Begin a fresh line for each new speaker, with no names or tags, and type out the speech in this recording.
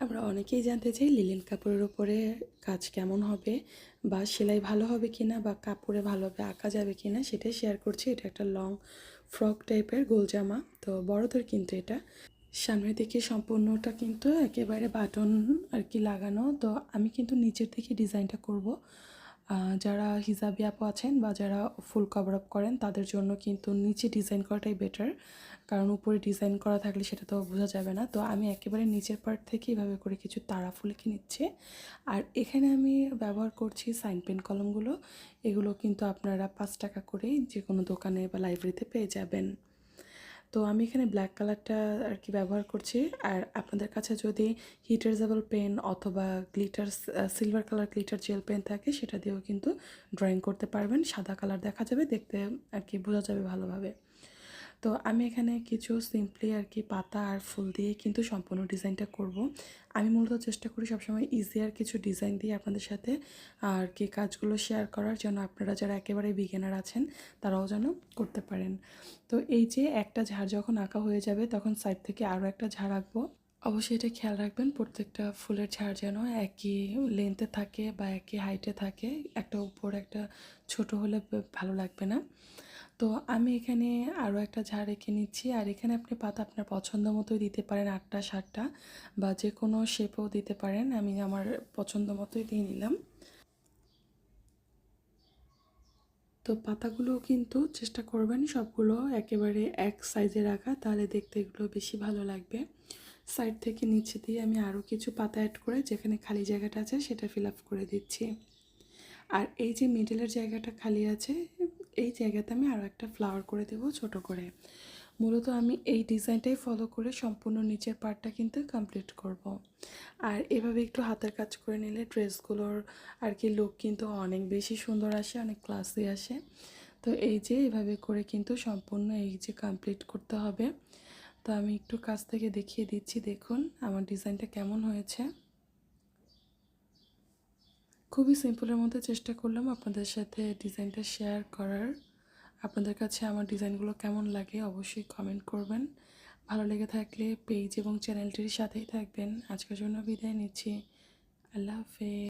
আমরা অনেকেই জানতে চাই লিলেন কাপড়ের উপরে কাজ কেমন হবে বা সেলাই ভালো হবে কি না বা কাপড়ে ভালোভাবে আঁকা যাবে কি না সেটাই শেয়ার করছি। এটা একটা লং ফ্রক টাইপের গোল জামা, তো বড়দের কিন্তু এটা। সামনের দিকে সম্পূর্ণটা কিন্তু একেবারে বাটন আর কি লাগানো, তো আমি কিন্তু নিচের দিকে ডিজাইনটা করব। যারা হিজাবি আপু আছেন বা যারা ফুল কভার আপ করেন, তাদের জন্য কিন্তু নিচে ডিজাইন করাটাই বেটার কারণ উপরে ডিজাইন করা থাকলে সেটা তো বোঝা যাবে না। তো আমি একেবারে নিচের পার্ট থেকে এভাবে করে কিছু তারা ফুল এঁকে নিচ্ছি। আর এখানে আমি ব্যবহার করছি সাইন পেন কলমগুলো। এগুলো কিন্তু আপনারা পাঁচ টাকা করেই যে কোনো দোকানে বা লাইব্রেরিতে পেয়ে যাবেন। তো আমি এখানে ব্ল্যাক কালারটা আর কি ব্যবহার করছি। আর আপনাদের কাছে যদি হিটারজেবল পেন অথবা glitter silver colour glitter gel pen থাকে, সেটা দিয়েও কিন্তু ড্রয়িং করতে পারবেন। সাদা কালার দেখা যাবে, দেখতে আর কি বোঝা যাবে ভালোভাবে। তো আমি এখানে কিছু সিম্পলি আর কি পাতা আর ফুল দিয়ে কিন্তু সম্পূর্ণ ডিজাইনটা করব। আমি মূলত চেষ্টা করি সবসময় ইজি আর কিছু ডিজাইন দিয়ে আপনাদের সাথে আর কি কাজগুলো শেয়ার করার জন্য আপনারা যারা একেবারে বিগিনার আছেন, তারাও যেন করতে পারেন। তো এই যে একটা ঝাড় যখন আঁকা হয়ে যাবে, তখন সাইড থেকে আরও একটা ঝাড় আঁকবো। অবশ্যই এটা খেয়াল রাখবেন, প্রত্যেকটা ফুলের ঝাড় যেন একই লেন্থে থাকে বা একই হাইটে থাকে। একটা উপর একটা ছোট হলে ভালো লাগবে না। তো আমি এখানে আরও একটা ঝাড় রেখে নিচ্ছি। আর এখানে আপনি পাতা আপনার পছন্দ মতোই দিতে পারেন আটটা, সাতটা বা যে কোনো শেপেও দিতে পারেন। আমি আমার পছন্দ মতোই দিয়ে নিলাম। তো পাতাগুলো কিন্তু চেষ্টা করবেন সবগুলো একেবারে এক সাইজে রাখা, তাহলে দেখতে এগুলো বেশি ভালো লাগবে। সাইড থেকে নিচে দিয়ে আমি আরও কিছু পাতা অ্যাড করে যেখানে খালি জায়গাটা আছে সেটা ফিল আপ করে দিচ্ছি। আর এই যে মিডলের জায়গাটা খালি আছে এই জায়গাতে আমি আরও একটা ফ্লাওয়ার করে দেবো ছোট করে। মূলত আমি এই ডিজাইনটাই ফলো করে সম্পূর্ণ নিচের পার্টটা কিন্তু কমপ্লিট করব। আর এভাবে একটু হাতের কাজ করে নিলে ড্রেসগুলোর আর কি লুক কিন্তু অনেক বেশি সুন্দর আসে, অনেক ক্লাসি আসে। তো এই যে এভাবে করে কিন্তু সম্পূর্ণ এই যে কমপ্লিট করতে হবে। তো আমি একটু কাছ থেকে দেখিয়ে দিচ্ছি, দেখুন আমার ডিজাইনটা কেমন হয়েছে। খুবই সিম্পলের মধ্যে চেষ্টা করলাম আপনাদের সাথে ডিজাইনটা শেয়ার করার। আপনাদের কাছে আমার ডিজাইনগুলো কেমন লাগে অবশ্যই কমেন্ট করবেন। ভালো লেগে থাকলে পেজ এবং চ্যানেলটির সাথেই থাকবেন। আজকের জন্য বিদায় নিচ্ছি। আল্লাহ হাফেজ।